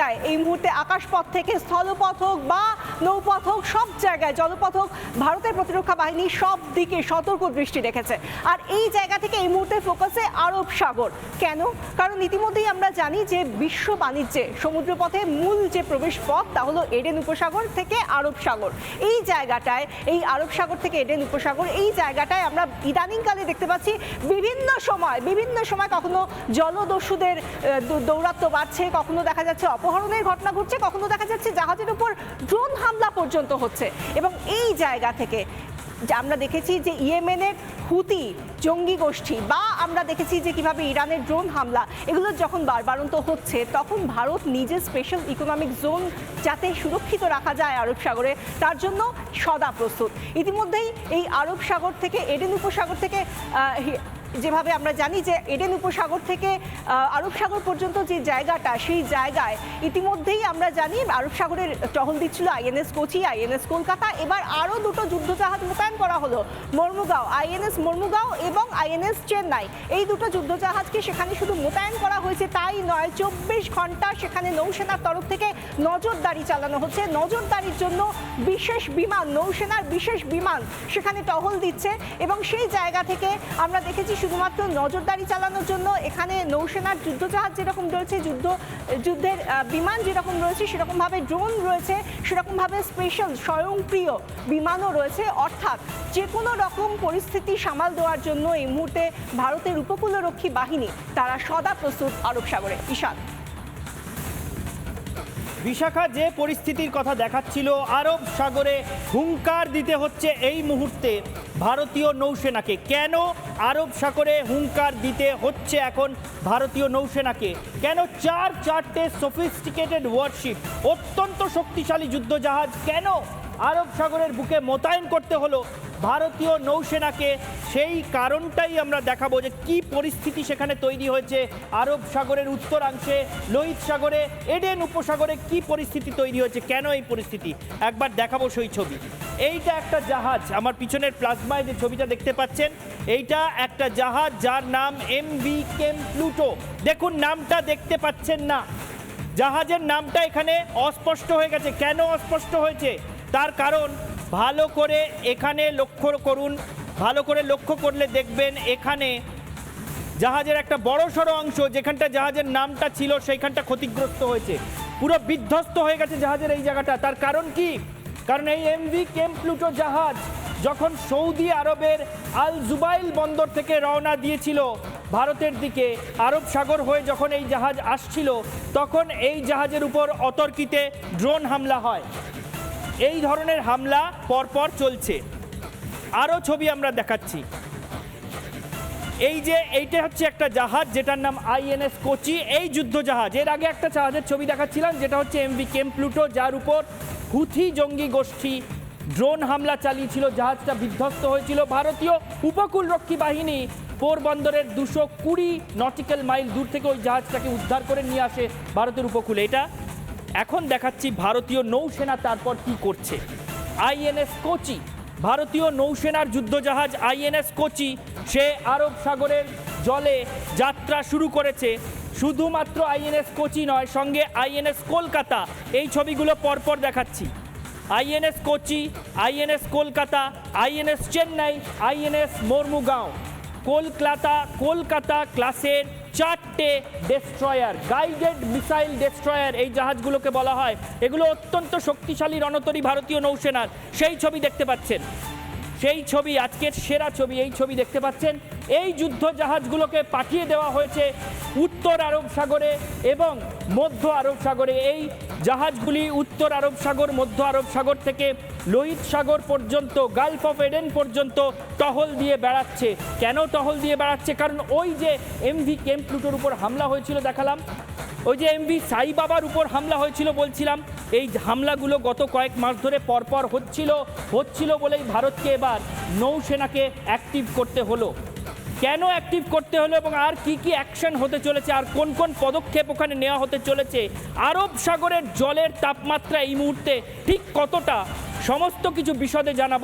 জায়গায়। এই মুহূর্তে আকাশপথ থেকে স্থলপথ হোক বা নৌপথ হোক, সব জায়গায় জলপথ হোক, ভারতের প্রতিরক্ষা বাহিনী সব দিকে সতর্ক দৃষ্টি রেখেছে। আর এই জায়গা থেকে এই মুহূর্তে ফোকাসে আরব সাগর। কেন? কারণ ইতিমধ্যেই আমরা জানি যে বিশ্ব বাণিজ্যে সমুদ্রপথে মূল যে প্রবেশ পথ তা হলো এডেন উপসাগর থেকে আরব সাগর। এই জায়গাটায় এই আরব সাগর থেকে এডেন উপসাগর এই জায়গাটায় আমরা ইদানিংকালে দেখতে পাচ্ছি বিভিন্ন সময় বিভিন্ন সময় কখনো জলদস্যুদের আহ, দৌ- দৌরাত্ম্য বাড়ছে কখনো দেখা যাচ্ছে অপহরণের ঘটনা ঘটছে কখনো দেখা যাচ্ছে জাহাজের উপর ড্রোন হামলা পর্যন্ত হচ্ছে। এবং এই জায়গা থেকে আমরা দেখেছি যে ইয়েমেনের হুতি জঙ্গি গোষ্ঠী বা আমরা দেখেছি যে কীভাবে ইরানের ড্রোন হামলা, এগুলো যখন বারবারন্ত হচ্ছে, তখন ভারত নিজের স্পেশাল ইকোনমিক জোন যাতে সুরক্ষিত রাখা যায় আরব সাগরে, তার জন্য সদা প্রস্তুত। ইতিমধ্যেই এই আরব সাগর থেকে, এডেন উপসাগর থেকে যেভাবে আমরা জানি যে এডেন উপসাগর থেকে আরব সাগর পর্যন্ত যে জায়গাটা, সেই জায়গায় ইতিমধ্যেই আমরা জানি আরব সাগরের টহল দিচ্ছিল আইএনএস কোচি আইএনএস কলকাতা। এবার আরও দুটো যুদ্ধজাহাজ মোতায়েন করা হলো, মর্মুগাঁও আইএনএস মর্মুগাঁও এবং আইএনএস চেন্নাই। এই দুটো যুদ্ধজাহাজকে সেখানে শুধু মোতায়েন করা হয়েছে তাই নয়, চব্বিশ ঘণ্টা সেখানে নৌসেনার তরফ থেকে নজরদারি চালানো হচ্ছে। নজরদারির জন্য বিশেষ বিমান, নৌসেনার বিশেষ বিমান সেখানে টহল দিচ্ছে এবং সেই জায়গা থেকে আমরা দেখেছি শুধুমাত্র নজরদারি চালানোর জন্য এখানে নৌসেনার যুদ্ধজাহাজ যেরকম রয়েছে, যুদ্ধ, যুদ্ধের বিমান যেরকম রয়েছে, সেরকমভাবে ড্রোন রয়েছে, সেরকমভাবে স্পেশাল স্বয়ংক্রিয় বিমানও রয়েছে। অর্থাৎ যে কোনো রকম পরিস্থিতি সামাল দেওয়ার জন্য এই মুহূর্তে ভারতের উপকূলরক্ষী বাহিনী তারা সদা প্রস্তুত আরব সাগরে। ঈশান। বিশাখা যে পরিস্থিতির কথা দেখাচ্ছিল, আরব সাগরে হুঙ্কার দিতে হচ্ছে এই মুহূর্তে ভারতীয় নৌসেনাকে। কেন আরব সাগরে হুঙ্কার দিতে হচ্ছে এখন ভারতীয় নৌসেনাকে? কেন চার চারটে সফিস্টিকেটেড ওয়ারশিপ অত্যন্ত শক্তিশালী যুদ্ধজাহাজ, কেন আরব সাগরের বুকে মোতায়েন করতে হলো। ভারতীয় নৌসেনাকে সেই কারণটাই আমরা দেখাবো যে কি পরিস্থিতি সেখানে তৈরি হয়েছে আরব সাগরের উত্তরাংশে, লোহিত সাগরে, এডেন উপসাগরে কি পরিস্থিতি তৈরি হয়েছে, কেন এই পরিস্থিতি? একবার দেখাবো সেই ছবি। এইটা একটা জাহাজ, আমার পিছনের প্লাজমায় যে ছবিটা দেখতে পাচ্ছেন, এইটা একটা জাহাজ যার নাম এম ভি কেম প্লুটো। দেখুন, নামটা দেখতে পাচ্ছেন না। জাহাজের নামটা এখানে অস্পষ্ট হয়ে গেছে। কেন অস্পষ্ট হয়েছে? তার কারণ, ভালো করে এখানে লক্ষ্য করুন, ভালো করে লক্ষ্য করলে দেখবেন এখানে জাহাজের একটা বড় সড়ো অংশ, যেখানটা জাহাজের নামটা ছিল সেইখানটা ক্ষতিগ্রস্ত হয়েছে। পুরো বিধ্বস্ত হয়ে গেছে জাহাজের এই জায়গাটা। তার কারণ কি? কারণ এই এমভি কেম প্লুটো জাহাজ যখন সৌদি আরবের আল জুবাইল বন্দর থেকে রওনা দিয়েছিল ভারতের দিকে, আরব সাগর হয়ে যখন এই জাহাজ আসছিল, তখন এই জাহাজের উপর অতর্কিতে ড্রোন হামলা হয়। এই ধরনের হামলা পরপর চলছে। আরও ছবি আমরা দেখাচ্ছি। এই যে এইটা হচ্ছে একটা জাহাজ, যেটার নাম আইএনএস কোচি। এই যুদ্ধ জাহাজ, এর আগে একটা জাহাজের ছবি দেখাচ্ছিলাম, যেটা হচ্ছে এমভি কেম প্লুটো, যার উপর হুথি জঙ্গি গোষ্ঠী ড্রোন হামলা চালিয়েছিল। জাহাজটা বিধ্বস্ত হয়েছিল। ভারতীয় উপকূলরক্ষী বাহিনী পোরবন্দরের দুশো কুড়ি নটিক্যাল মাইল দূর থেকে ওই জাহাজটাকে উদ্ধার করে নিয়ে আসে ভারতের উপকূলে। এটা এখন দেখাচ্ছি ভারতীয় নৌসেনা তারপর কি করছে। আইএনএস কোচি, ভারতীয় নৌসেনার যুদ্ধজাহাজ আইএনএস কোচি, সে আরব সাগরের জলে যাত্রা শুরু করেছে। শুধুমাত্র আইএনএস কোচি নয়, সঙ্গে আইএনএস কলকাতা, এই ছবিগুলো পরপর দেখাচ্ছি। INS Kochi, INS Kolkata, INS Chennai, INS Mormugao. Kolkata Kolkata ক্লাসের চারটে ডেস্ট্রয়ার গাইডেড মিসাইল ডেস্ট্রয়ার এই জাহাজগুলোকে বলা হয়। এগুলো অত্যন্ত শক্তিশালী, রণতরী ভারতীয় নৌসেনার। সেই ছবি দেখতে পাচ্ছেন। সেই ছবি, আজকের সেরা ছবি, এই ছবি দেখতে পাচ্ছেন। এই যুদ্ধ জাহাজগুলোকে পাঠিয়ে দেওয়া হয়েছে উত্তর আরব সাগরে এবং মধ্য আরব সাগরে। এই জাহাজগুলি উত্তর আরব সাগর, মধ্য আরব সাগর থেকে লোহিত সাগর পর্যন্ত গালফ অফ এডেন পর্যন্ত টহল দিয়ে বেড়াচ্ছে। কেন টহল দিয়ে বেড়াচ্ছে? কারণ ওই যে এমভি কেম প্লুটোর উপর হামলা হয়েছিল, দেখালাম। ওই যে এমভি সাই বাবার উপর হামলা হয়েছিল বলছিলাম। এই হামলাগুলো গত কয়েক মাস ধরে পরপর হচ্ছিল হচ্ছিল বলেই ভারতকে এবার নৌসেনাকে অ্যাক্টিভ করতে হলো। কেন অ্যাক্টিভ করতে হলো এবং আর কি কি অ্যাকশন হতে চলেছে আর কোন কোন পদক্ষেপ ওখানে নেওয়া হতে চলেছে? আরব সাগরের জলের তাপমাত্রা এই মুহূর্তে ঠিক কতটা? সমস্ত কিছু বিশদে জানাব।